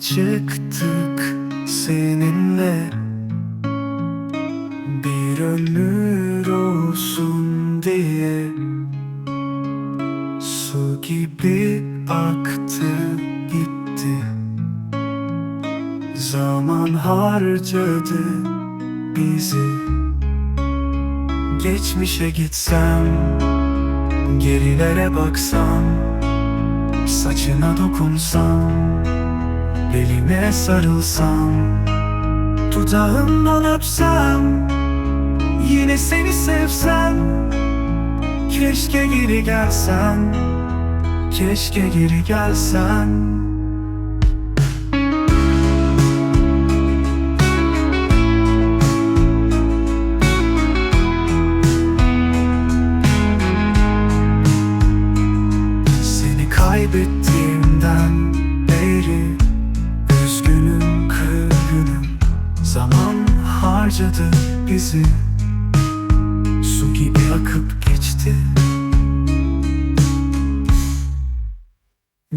çıktık seninle. Bir ömür olsun diye Su gibi aktı gitti. Zaman harcadı bizi. Geçmişe gitsem Gerilere baksam Saçına dokunsam Beline sarılsam Dudağından öpsem Yine seni sevsem Keşke geri gelsen Keşke geri gelsen Seni kaybettiğimden harcadı bizi. Su gibi akıp geçti.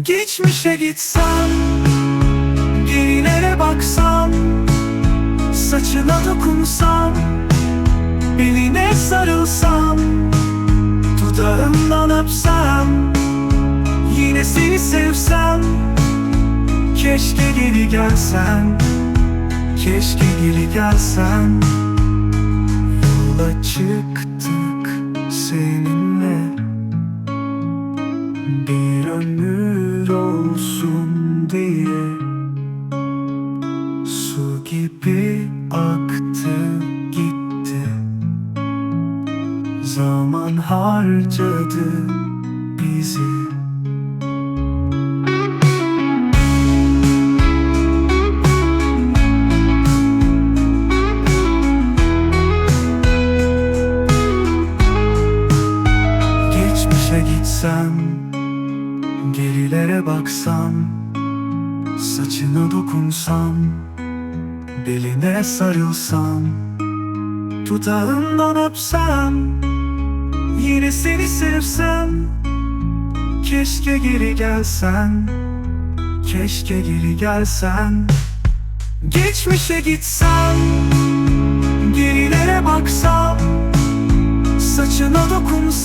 Geçmişe gitsem Gerilere baksam Saçına dokunsam Beline sarılsam Dudağından öpsem Yine seni sevsem Keşke geri gelsen Keşke geri gelsen. Yola çıktık seninle. Bir ömür olsun diye. Su gibi aktı gitti. Zaman harcadı bizi Gerilere baksam Saçına dokunsam Beline sarılsam Dudağından öpsem Yine seni sevsem Keşke geri gelsen Keşke geri gelsen. Geçmişe gitsem Gerilere baksam Saçına dokunsam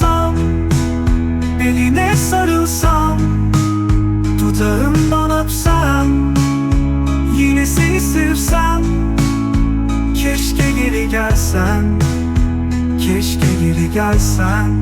gelsen